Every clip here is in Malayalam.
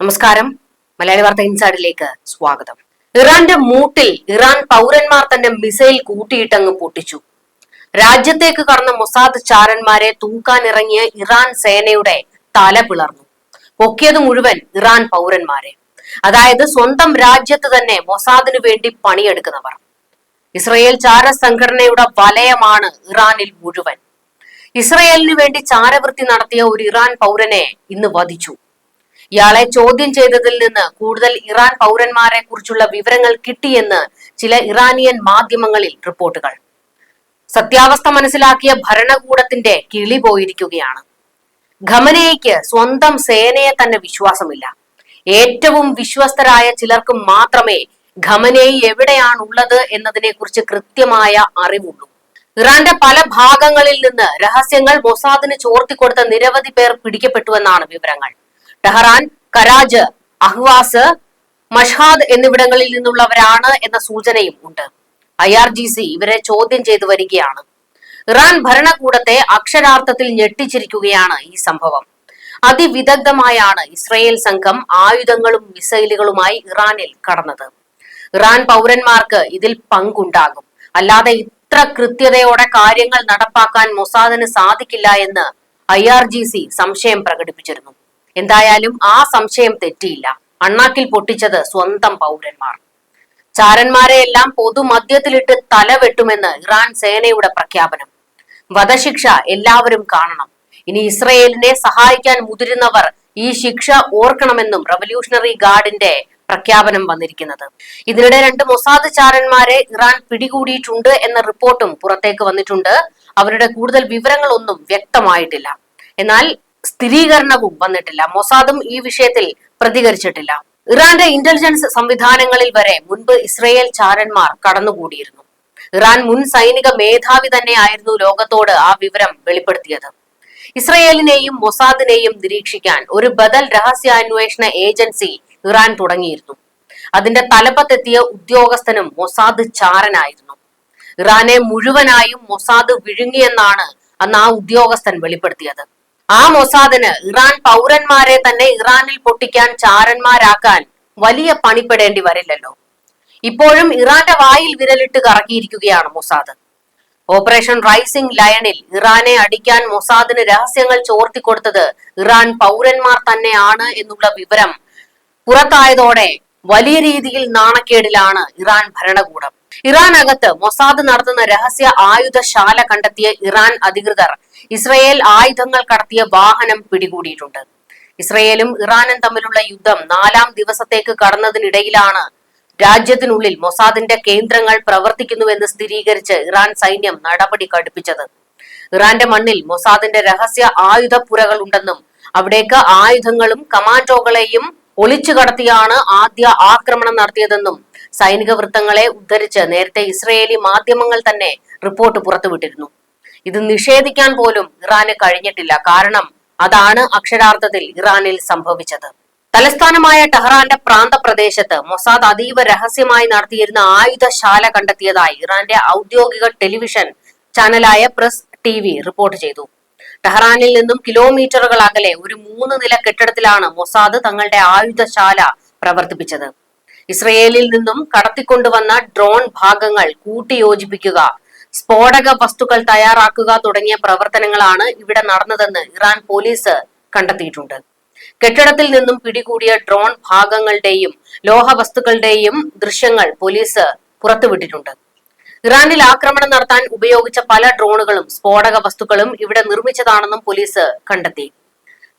നമസ്കാരം. മലയാളി വാർത്ത ഇൻസൈഡിലേക്ക് സ്വാഗതം. ഇറാന്റെ മൂട്ടിൽ ഇറാൻ പൗരന്മാർ തന്റെ മിസൈൽ കൂട്ടിയിട്ടങ്ങ് പൊട്ടിച്ചു. രാജ്യത്തേക്ക് കടന്ന മൊസാദ് ചാരന്മാരെ തൂക്കാനിറങ്ങിയ ഇറാൻ സേനയുടെ തല പിളർന്നു. പൊക്കിയത് മുഴുവൻ ഇറാൻ പൗരന്മാരെ. അതായത് സ്വന്തം രാജ്യത്ത് തന്നെ മൊസാദിനു വേണ്ടി പണിയെടുക്കുന്നവർ. ഇസ്രയേൽ ചാര സംഘടനയുടെ വലയമാണ് ഇറാനിൽ മുഴുവൻ. ഇസ്രയേലിനു വേണ്ടി ചാരവൃത്തി നടത്തിയ ഒരു ഇറാൻ പൗരനെ ഇന്ന് വധിച്ചു. ഇയാളെ ചോദ്യം ചെയ്തതിൽ നിന്ന് കൂടുതൽ ഇറാൻ പൗരന്മാരെ കുറിച്ചുള്ള വിവരങ്ങൾ കിട്ടിയെന്ന് ചില ഇറാനിയൻ മാധ്യമങ്ങളിൽ റിപ്പോർട്ടുകൾ. സത്യാവസ്ഥ മനസ്സിലാക്കിയ ഭരണകൂടത്തിന്റെ കിളി പോയിരിക്കുകയാണ്. ഖമനയ്ക്ക് സ്വന്തം സേനയെ തന്നെ വിശ്വാസമില്ല. ഏറ്റവും വിശ്വസ്തരായ ചിലർക്ക് മാത്രമേ ഖമനേയി എവിടെയാണുള്ളത് എന്നതിനെ കുറിച്ച് കൃത്യമായ അറിവുള്ളൂ. ഇറാന്റെ പല ഭാഗങ്ങളിൽ നിന്ന് രഹസ്യങ്ങൾ മൊസാദിന് ചോർത്തിക്കൊടുത്ത നിരവധി പേർ പിടിക്കപ്പെട്ടുവെന്നാണ് വിവരങ്ങൾ. ടെഹ്റാൻ കരാജ് അഹ്വാസ് മഷാദ് എന്നിവിടങ്ങളിൽ നിന്നുള്ളവരാണ് എന്ന സൂചനയും ഉണ്ട്. ഐ ആർ ജി സി ഇവരെ ചോദ്യം ചെയ്തു വരികയാണ്. ഇറാൻ ഭരണകൂടത്തെ അക്ഷരാർത്ഥത്തിൽ ഞെട്ടിച്ചിരിക്കുകയാണ് ഈ സംഭവം. അതിവിദഗ്ധമായാണ് ഇസ്രയേൽ സംഘം ആയുധങ്ങളും മിസൈലുകളുമായി ഇറാനിൽ കടന്നത്. ഇറാൻ പൗരന്മാർക്ക് ഇതിൽ പങ്കുണ്ടാകും. അല്ലാതെ ഇത്ര കൃത്യതയോടെ കാര്യങ്ങൾ നടപ്പാക്കാൻ മൊസാദിന് സാധിക്കില്ല എന്ന് ഐ ആർ ജി സി സംശയം പ്രകടിപ്പിച്ചിരുന്നു. എന്തായാലും ആ സംശയം തെറ്റിയില്ല. അണ്ണാക്കിൽ പൊട്ടിച്ചത് സ്വന്തം പൗരന്മാർ. ചാരന്മാരെയെല്ലാം പൊതുമധ്യത്തിലിട്ട് തലവെട്ടുമെന്ന് ഇറാൻ സേനയുടെ പ്രഖ്യാപനം. വധശിക്ഷ എല്ലാവരും കാണണം. ഇനി ഇസ്രയേലിനെ സഹായിക്കാൻ മുതിരുന്നവർ ഈ ശിക്ഷ ഓർക്കണമെന്നും റവല്യൂഷണറി ഗാർഡിന്റെ പ്രഖ്യാപനം വന്നിരിക്കുന്നത്. ഇതിനിടെ രണ്ട് മൊസാദ് ചാരന്മാരെ ഇറാൻ പിടികൂടിയിട്ടുണ്ട് എന്ന റിപ്പോർട്ടും പുറത്തേക്ക് വന്നിട്ടുണ്ട്. അവരുടെ കൂടുതൽ വിവരങ്ങളൊന്നും വ്യക്തമായിട്ടില്ല. എന്നാൽ സ്ഥിരീകരണവും വന്നിട്ടില്ല. മൊസാദും ഈ വിഷയത്തിൽ പ്രതികരിച്ചിട്ടില്ല. ഇറാന്റെ ഇന്റലിജൻസ് സംവിധാനങ്ങളിൽ വരെ മുൻപ് ഇസ്രയേൽ ചാരന്മാർ കടന്നുകൂടിയിരുന്നു. ഇറാൻ മുൻ സൈനിക മേധാവി തന്നെയായിരുന്നു ലോകത്തോട് ആ വിവരം വെളിപ്പെടുത്തിയത്. ഇസ്രയേലിനെയും മൊസാദിനെയും നിരീക്ഷിക്കാൻ ഒരു ബദൽ രഹസ്യാന്വേഷണ ഏജൻസി ഇറാൻ തുടങ്ങിയിരുന്നു. അതിന്റെ തലപ്പത്തെത്തിയ ഉദ്യോഗസ്ഥനും മൊസാദ് ചാരനായിരുന്നു. ഇറാനെ മുഴുവനായും മൊസാദ് വിഴുങ്ങിയെന്നാണ് അന്ന് ആ ഉദ്യോഗസ്ഥൻ വെളിപ്പെടുത്തിയത്. ആ മൊസാദിന് ഇറാൻ പൗരന്മാരെ തന്നെ ഇറാനിൽ പൊട്ടിക്കാൻ ചാരന്മാരാക്കാൻ വലിയ പണിപ്പെടേണ്ടി വരില്ലല്ലോ. ഇപ്പോഴും ഇറാന്റെ വായിൽ വിരലിട്ട് കറക്കിയിരിക്കുകയാണ് മൊസാദ്. ഓപ്പറേഷൻ റൈസിംഗ് ലയണിൽ ഇറാനെ അടിക്കാൻ മൊസാദിന് രഹസ്യങ്ങൾ ചോർത്തിക്കൊടുത്തത് ഇറാൻ പൗരന്മാർ തന്നെയാണ് എന്നുള്ള വിവരം പുറത്തായതോടെ വലിയ രീതിയിൽ നാണക്കേടിലാണ് ഇറാൻ ഭരണകൂടം. ഇറാൻ അകത്ത് മൊസാദ് നടത്തുന്ന രഹസ്യ ആയുധശാല കണ്ടെത്തിയ ഇറാൻ അധികൃതർ ഇസ്രയേൽ ആയുധങ്ങൾ കടത്തിയ വാഹനം പിടികൂടിയിട്ടുണ്ട്. ഇസ്രയേലും ഇറാനും തമ്മിലുള്ള യുദ്ധം നാലാം ദിവസത്തേക്ക് കടന്നതിനിടയിലാണ് രാജ്യത്തിനുള്ളിൽ മൊസാദിന്റെ കേന്ദ്രങ്ങൾ പ്രവർത്തിക്കുന്നുവെന്ന് സ്ഥിരീകരിച്ച് ഇറാൻ സൈന്യം നടപടി കടുപ്പിച്ചത്. ഇറാന്റെ മണ്ണിൽ മൊസാദിന്റെ രഹസ്യ ആയുധപ്പുരകൾ ഉണ്ടെന്നും അവിടേക്ക് ആയുധങ്ങളും കമാൻഡോകളെയും ഒളിച്ചു കടത്തിയാണ് ആദ്യ ആക്രമണം നടത്തിയതെന്നും സൈനിക വൃത്തങ്ങളെ ഉദ്ധരിച്ച് നേരത്തെ ഇസ്രയേലി മാധ്യമങ്ങൾ തന്നെ റിപ്പോർട്ട് പുറത്തുവിട്ടിരുന്നു. ഇത് നിഷേധിക്കാൻ പോലും ഇറാന് കഴിഞ്ഞിട്ടില്ല. കാരണം അതാണ് അക്ഷരാർത്ഥത്തിൽ ഇറാനിൽ സംഭവിച്ചത്. തലസ്ഥാനമായ ടെഹ്റാന്റെ പ്രാന്തപ്രദേശത്ത് മൊസാദ് അതീവ രഹസ്യമായി നടത്തിയിരുന്ന ആയുധശാല കണ്ടെത്തിയതായി ഇറാന്റെ ഔദ്യോഗിക ടെലിവിഷൻ ചാനലായ പ്രസ് ടി റിപ്പോർട്ട് ചെയ്തു. ടെഹ്റാനിൽ നിന്നും കിലോമീറ്ററുകൾ അകലെ ഒരു മൂന്ന് നില കെട്ടിടത്തിലാണ് മൊസാദ് തങ്ങളുടെ ആയുധശാല പ്രവർത്തിപ്പിച്ചത്. ഇസ്രയേലിൽ നിന്നും കടത്തിക്കൊണ്ടുവന്ന ഡ്രോൺ ഭാഗങ്ങൾ കൂട്ടിയോജിപ്പിക്കുക സ്ഫോടക വസ്തുക്കൾ തയ്യാറാക്കുക തുടങ്ങിയ പ്രവർത്തനങ്ങളാണ് ഇവിടെ നടന്നതെന്ന് ഇറാൻ പോലീസ് കണ്ടെത്തിയിട്ടുണ്ട്. കെട്ടിടത്തിൽ നിന്നും പിടികൂടിയ ഡ്രോൺ ഭാഗങ്ങളുടെയും ലോഹ വസ്തുക്കളുടെയും ദൃശ്യങ്ങൾ പോലീസ് പുറത്തുവിട്ടിട്ടുണ്ട്. ഇറാനിൽ ആക്രമണം നടത്താൻ ഉപയോഗിച്ച പല ഡ്രോണുകളും സ്ഫോടക വസ്തുക്കളും ഇവിടെ നിർമ്മിച്ചതാണെന്നും പോലീസ് കണ്ടെത്തി.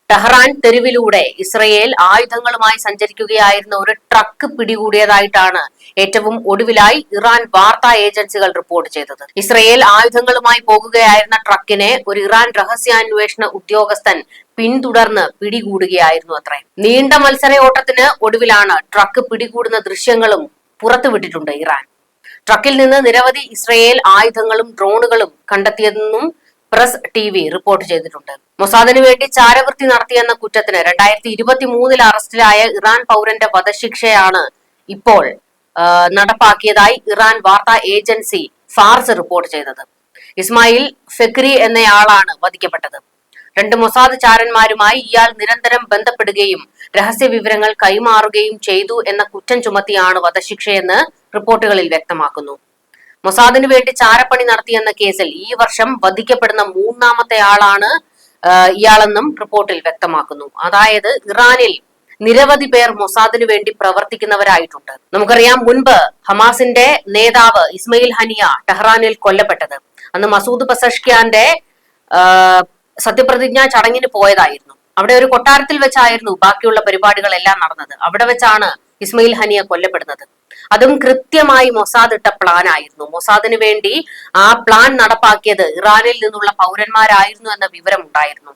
ടെഹ്റാൻ തെരുവിലൂടെ ഇസ്രയേൽ ആയുധങ്ങളുമായി സഞ്ചരിക്കുകയായിരുന്ന ഒരു ട്രക്ക് പിടികൂടിയതായിട്ടാണ് ഏറ്റവും ഒടുവിലായി ഇറാൻ വാർത്താ ഏജൻസികൾ റിപ്പോർട്ട് ചെയ്തത്. ഇസ്രയേൽ ആയുധങ്ങളുമായി പോകുകയായിരുന്ന ട്രക്കിനെ ഒരു ഇറാൻ രഹസ്യാന്വേഷണ ഉദ്യോഗസ്ഥൻ പിന്തുടർന്ന് പിടികൂടുകയായിരുന്നു അത്രേ. നീണ്ട മത്സരയോട്ടത്തിന് ഒടുവിലാണ് ട്രക്ക് പിടികൂടുന്ന ദൃശ്യങ്ങളും പുറത്തുവിട്ടിട്ടുണ്ട് ഇറാൻ. ട്രക്കിൽ നിന്ന് നിരവധി ഇസ്രയേൽ ആയുധങ്ങളും ഡ്രോണുകളും കണ്ടെത്തിയതെന്നും പ്രസ് ടി വി റിപ്പോർട്ട് ചെയ്തിട്ടുണ്ട്. മൊസാദിന് വേണ്ടി ചാരവൃത്തി നടത്തിയെന്ന കുറ്റത്തിന് രണ്ടായിരത്തി ഇരുപത്തി മൂന്നിൽ അറസ്റ്റിലായ ഇറാൻ പൗരന്റെ വധശിക്ഷയാണ് ഇപ്പോൾ നടപ്പാക്കിയതായി ഇറാൻ വാർത്താ ഏജൻസി ഫാർസ് റിപ്പോർട്ട് ചെയ്തത്. ഇസ്മായിൽ ഫെക്രി എന്നയാളാണ് വധിക്കപ്പെട്ടത്. രണ്ട് മൊസാദ് ചാരന്മാരുമായി ഇയാൾ നിരന്തരം ബന്ധപ്പെടുകയും രഹസ്യ വിവരങ്ങൾ കൈമാറുകയും ചെയ്തു എന്ന കുറ്റം ചുമത്തിയാണ് വധശിക്ഷയെന്ന് റിപ്പോർട്ടുകളിൽ വ്യക്തമാക്കുന്നു. മൊസാദിനു വേണ്ടി ചാരപ്പണി നടത്തിയെന്ന കേസിൽ ഈ വർഷം വധിക്കപ്പെടുന്ന മൂന്നാമത്തെ ആളാണ് ഇയാളെന്നും റിപ്പോർട്ടിൽ വ്യക്തമാക്കുന്നു. അതായത് ഇറാനിൽ നിരവധി പേർ മൊസാദിനു വേണ്ടി പ്രവർത്തിക്കുന്നവരായിട്ടുണ്ട്. നമുക്കറിയാം മുൻപ് ഹമാസിന്റെ നേതാവ് ഇസ്മയിൽ ഹനിയ ടെഹ്റാനിൽ കൊല്ലപ്പെട്ടത്. അന്ന് മസൂദ് പസഷ്ഖ്യാന്റെ സത്യപ്രതിജ്ഞ ചടങ്ങിന് പോയതായിരുന്നു. അവിടെ ഒരു കൊട്ടാരത്തിൽ വെച്ചായിരുന്നു ബാക്കിയുള്ള പരിപാടികളെല്ലാം നടന്നത്. അവിടെ വെച്ചാണ് ഇസ്മയിൽ ഹനിയ കൊല്ലപ്പെടുന്നത്. അതും കൃത്യമായി മൊസാദ് ഇട്ട പ്ലാൻ ആയിരുന്നു. മൊസാദിന് വേണ്ടി ആ പ്ലാൻ നടപ്പാക്കിയത് ഇറാനിൽ നിന്നുള്ള പൗരന്മാരായിരുന്നു എന്ന വിവരം ഉണ്ടായിരുന്നു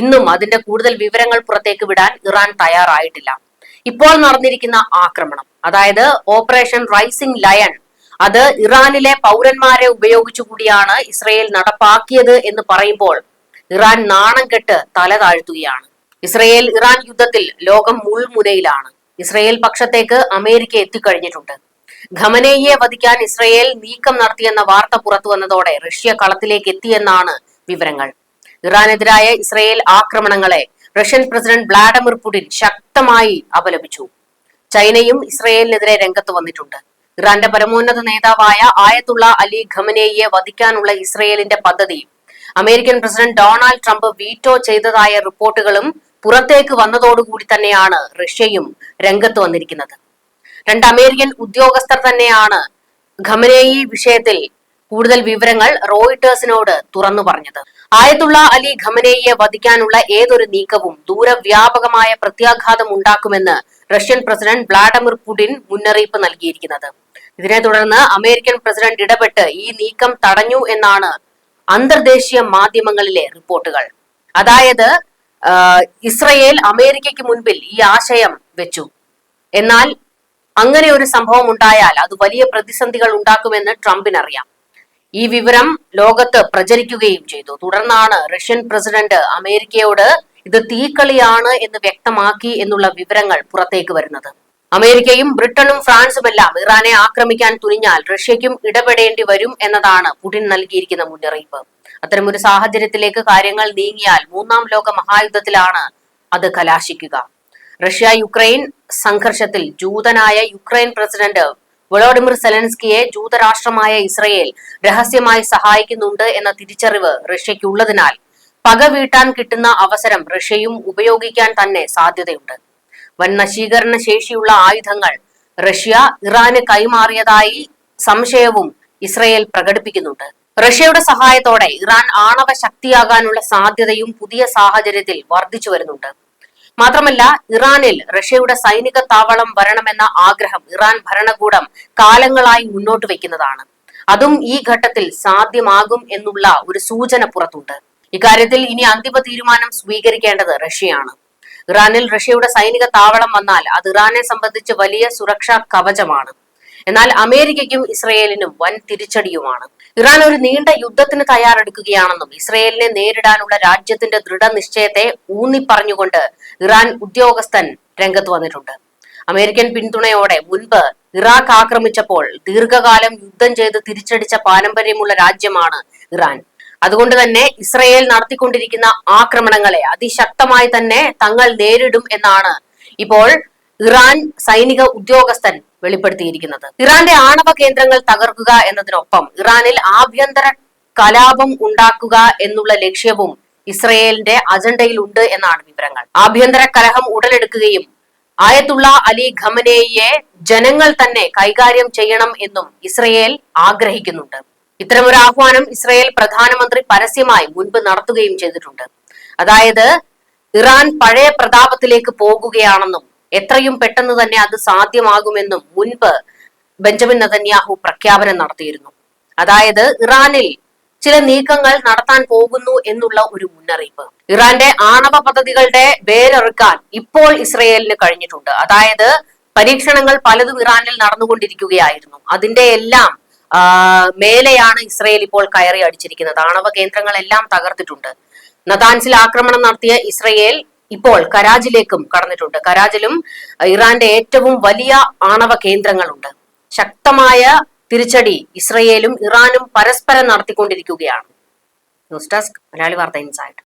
ഇന്നും അതിന്റെ കൂടുതൽ വിവരങ്ങൾ പുറത്തേക്ക് വിടാൻ ഇറാൻ തയ്യാറായിട്ടില്ല. ഇപ്പോൾ നടന്നിരിക്കുന്ന ആക്രമണം അതായത് ഓപ്പറേഷൻ റൈസിംഗ് ലയൺ അത് ഇറാനിലെ പൗരന്മാരെ ഉപയോഗിച്ചുകൂടിയാണ് ഇസ്രയേൽ നടപ്പാക്കിയത് എന്ന് പറയുമ്പോൾ ഇറാൻ നാണം കെട്ട് തല താഴ്ത്തുകയാണ്. ഇസ്രയേൽ ഇറാൻ യുദ്ധത്തിൽ ലോകം മുൾമുനയിലാണ്. Israel പക്ഷത്തേക്ക് America എത്തിക്കഴിഞ്ഞിട്ടുണ്ട്. ഖമനേയെ വധിക്കാൻ ഇസ്രയേൽ നീക്കം നടത്തിയെന്ന വാർത്ത പുറത്തു വന്നതോടെ റഷ്യ കളത്തിലേക്ക് എത്തിയെന്നാണ് വിവരങ്ങൾ. ഇറാനെതിരായ ഇസ്രയേൽ ആക്രമണങ്ങളെ റഷ്യൻ പ്രസിഡന്റ് വ്ളാഡിമിർ പുടിൻ ശക്തമായി അപലപിച്ചു. ചൈനയും ഇസ്രയേലിനെതിരെ രംഗത്ത് വന്നിട്ടുണ്ട്. ഇറാന്റെ പരമോന്നത നേതാവായ ആയത്തുള്ള അലി ഖമനേയെ വധിക്കാനുള്ള ഇസ്രയേലിന്റെ പദ്ധതി American president Donald Trump veto ചെയ്തതായ റിപ്പോർട്ടുകളും പുറത്തേക്ക് വന്നതോടുകൂടി തന്നെയാണ് റഷ്യയും രംഗത്ത് വന്നിരിക്കുന്നത്. രണ്ട് അമേരിക്കൻ ഉദ്യോഗസ്ഥർ തന്നെയാണ് ഖമനേയി വിഷയത്തിൽ കൂടുതൽ വിവരങ്ങൾ റോയിട്ടേഴ്സിനോട് തുറന്നു പറഞ്ഞത്. ആയത്തുള്ള അലി ഖമനേയെ വധിക്കാനുള്ള ഏതൊരു നീക്കവും ദൂരവ്യാപകമായ പ്രത്യാഘാതം ഉണ്ടാക്കുമെന്ന് റഷ്യൻ പ്രസിഡന്റ് വ്ളാഡിമിർ പുടിൻ മുന്നറിയിപ്പ് നൽകിയിരിക്കുന്നത്. ഇതിനെ തുടർന്ന് അമേരിക്കൻ പ്രസിഡന്റ് ഇടപെട്ട് ഈ നീക്കം തടഞ്ഞു എന്നാണ് അന്തർദേശീയ മാധ്യമങ്ങളിലെ റിപ്പോർട്ടുകൾ. അതായത് ഇസ്രയേൽ അമേരിക്കയ്ക്ക് മുൻപിൽ ഈ ആശയം വെച്ചു. എന്നാൽ അങ്ങനെ ഒരു സംഭവം ഉണ്ടായാൽ അത് വലിയ പ്രതിസന്ധികൾ ഉണ്ടാക്കുമെന്ന് ട്രംപിനറിയാം. ഈ വിവരം ലോകത്ത് പ്രചരിക്കുകയും ചെയ്തു. തുടർന്നാണ് റഷ്യൻ പ്രസിഡന്റ് അമേരിക്കയോട് ഇത് തീക്കളിയാണ് എന്ന് വ്യക്തമാക്കി എന്നുള്ള വിവരങ്ങൾ പുറത്തേക്ക് വരുന്നത്. അമേരിക്കയും ബ്രിട്ടനും ഫ്രാൻസുമെല്ലാം ഇറാനെ ആക്രമിക്കാൻ തുനിഞ്ഞാൽ റഷ്യയ്ക്കും ഇടപെടേണ്ടി വരും എന്നതാണ് പുടിൻ നൽകിയിരിക്കുന്ന മുന്നറിയിപ്പ്. അത്തരമൊരു സാഹചര്യത്തിലേക്ക് കാര്യങ്ങൾ നീങ്ങിയാൽ മൂന്നാം ലോക മഹായുദ്ധത്തിലാണ് അത് കലാശിക്കുക. റഷ്യ യുക്രൈൻ സംഘർഷത്തിൽ ജൂതനായ യുക്രൈൻ പ്രസിഡന്റ് വളോഡിമിർ സെലൻസ്കിയെ ജൂതരാഷ്ട്രമായ ഇസ്രയേൽ രഹസ്യമായി സഹായിക്കുന്നുണ്ട് എന്ന തിരിച്ചറിവ് റഷ്യയ്ക്കുള്ളതിനാൽ പക വീട്ടാൻ കിട്ടുന്ന അവസരം റഷ്യയും ഉപയോഗിക്കാൻ തന്നെ സാധ്യതയുണ്ട്. വൻ നശീകരണ ശേഷിയുള്ള ആയുധങ്ങൾ റഷ്യ ഇറാന് കൈമാറിയതായി സംശയവും ഇസ്രയേൽ പ്രകടിപ്പിക്കുന്നുണ്ട്. റഷ്യയുടെ സഹായത്തോടെ ഇറാൻ ആണവ ശക്തിയാകാനുള്ള സാധ്യതയും പുതിയ സാഹചര്യത്തിൽ വർദ്ധിച്ചു വരുന്നുണ്ട്. മാത്രമല്ല ഇറാനിൽ റഷ്യയുടെ സൈനിക താവളം വരണമെന്ന ആഗ്രഹം ഇറാൻ ഭരണകൂടം കാലങ്ങളായി മുന്നോട്ട് വെക്കുന്നതാണ് അതും ഈ ഘട്ടത്തിൽ സാധ്യമാകും എന്നുള്ള ഒരു സൂചന പുറത്തുണ്ട്. ഇക്കാര്യത്തിൽ ഇനി അന്തിമ തീരുമാനം സ്വീകരിക്കേണ്ടത് റഷ്യയാണ്. ഇറാനിൽ റഷ്യയുടെ സൈനിക താവളം വന്നാൽ അത് ഇറാനെ സംബന്ധിച്ച് വലിയ സുരക്ഷാ കവചമാണ്. എന്നാൽ അമേരിക്കയ്ക്കും ഇസ്രയേലിനും വൻ തിരിച്ചടിയുമാണ്. ഇറാൻ ഒരു നീണ്ട യുദ്ധത്തിന് തയ്യാറെടുക്കുകയാണെന്നും ഇസ്രയേലിനെ നേരിടാനുള്ള രാജ്യത്തിന്റെ ദൃഢനിശ്ചയത്തെ ഊന്നിപ്പറഞ്ഞുകൊണ്ട് ഇറാൻ ഉദ്യോഗസ്ഥൻ രംഗത്ത് വന്നിട്ടുണ്ട്. അമേരിക്കൻ പിന്തുണയോടെ മുൻപ് ഇറാഖ് ആക്രമിച്ചപ്പോൾ ദീർഘകാലം യുദ്ധം ചെയ്ത് തിരിച്ചടിച്ച പാരമ്പര്യമുള്ള രാജ്യമാണ് ഇറാൻ. അതുകൊണ്ട് തന്നെ ഇസ്രയേൽ നടത്തിക്കൊണ്ടിരിക്കുന്ന ആക്രമണങ്ങളെ അതിശക്തമായി തന്നെ തങ്ങൾ നേരിടും എന്നാണ് ഇപ്പോൾ ഇറാൻ സൈനിക ഉദ്യോഗസ്ഥൻ വെളിപ്പെടുത്തിയിരിക്കുന്നത്. ഇറാന്റെ ആണവ കേന്ദ്രങ്ങൾ തകർക്കുക എന്നതിനൊപ്പം ഇറാനിൽ ആഭ്യന്തര കലാപം ഉണ്ടാക്കുക എന്നുള്ള ലക്ഷ്യവും ഇസ്രയേലിന്റെ അജണ്ടയിലുണ്ട് എന്നാണ് വിവരങ്ങൾ. ആഭ്യന്തര കലഹം ഉടലെടുക്കുകയും ആയത്തുള്ള അലി ഖമനേയെ ജനങ്ങൾ തന്നെ കൈകാര്യം ചെയ്യണം എന്നും ഇസ്രയേൽ ആഗ്രഹിക്കുന്നുണ്ട്. ഇത്തരമൊരു ആഹ്വാനം ഇസ്രയേൽ പ്രധാനമന്ത്രി പരസ്യമായി മുൻപ് നടത്തുകയും ചെയ്തിട്ടുണ്ട്. അതായത് ഇറാൻ പഴയ പ്രതാപത്തിലേക്ക് പോകുകയാണെന്നും എത്രയും പെട്ടെന്ന് തന്നെ അത് സാധ്യമാകുമെന്നും മുൻപ് ബെഞ്ചമിൻ നതന്യാഹു പ്രഖ്യാപനം നടത്തിയിരുന്നു. അതായത് ഇറാനിൽ ചില നീക്കങ്ങൾ നടത്താൻ പോകുന്നു എന്നുള്ള ഒരു മുന്നറിയിപ്പ്. ഇറാന്റെ ആണവ പദ്ധതികളുടെ വേരറുക്കാൻ ഇപ്പോൾ ഇസ്രയേലിന് കഴിഞ്ഞിട്ടുണ്ട്. അതായത് പരീക്ഷണങ്ങൾ പലതും ഇറാനിൽ നടന്നുകൊണ്ടിരിക്കുകയായിരുന്നു. അതിന്റെ എല്ലാം മേലെയാണ് ഇസ്രയേൽ ഇപ്പോൾ കയറി അടിച്ചിരിക്കുന്നത്. ആണവ കേന്ദ്രങ്ങളെല്ലാം തകർത്തിട്ടുണ്ട്. നദാൻസിൽ ആക്രമണം നടത്തിയ ഇസ്രയേൽ ഇപ്പോൾ കരാജിലേക്കും കടന്നിട്ടുണ്ട്. കരാജിലും ഇറാന്റെ ഏറ്റവും വലിയ ആണവ കേന്ദ്രങ്ങളുണ്ട്. ശക്തമായ തിരിച്ചടി ഇസ്രയേലും ഇറാനും പരസ്പരം നടത്തിക്കൊണ്ടിരിക്കുകയാണ്. ന്യൂസ് ഡെസ്ക് മലയാളി വാർത്ത ഇൻസൈറ്റ്.